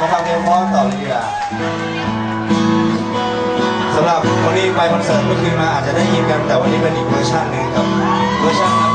มาทำเพลงพร้อมต่อเลยดีกว่าสำหรับคนที่ไปคอนเสิร์ตเมื่อคืนมาอาจจะได้ยินกันแต่วันนี้เป็นอีกเวอร์ชันหนึ่งกับเวอร์ชัน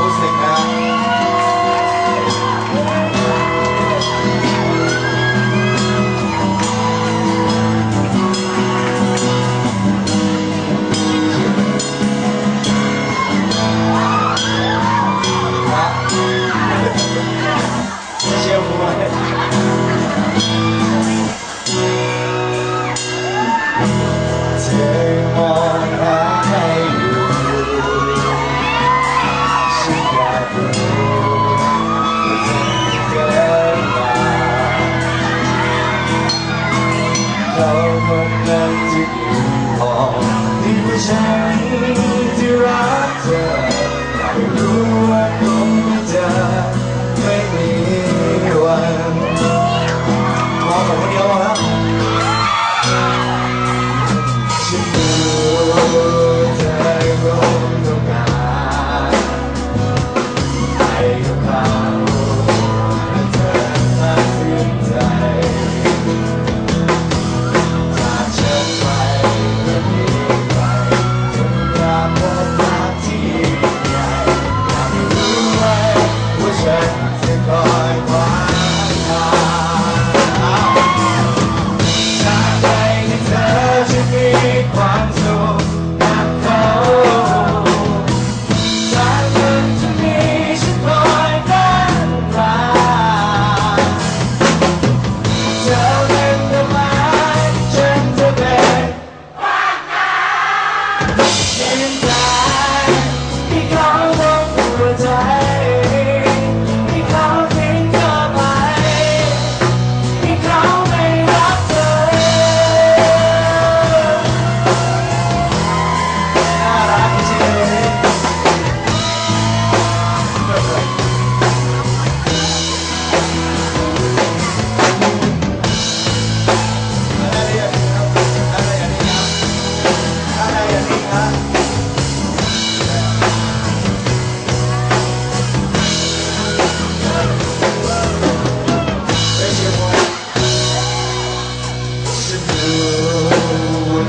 เรากำลัง想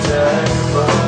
day,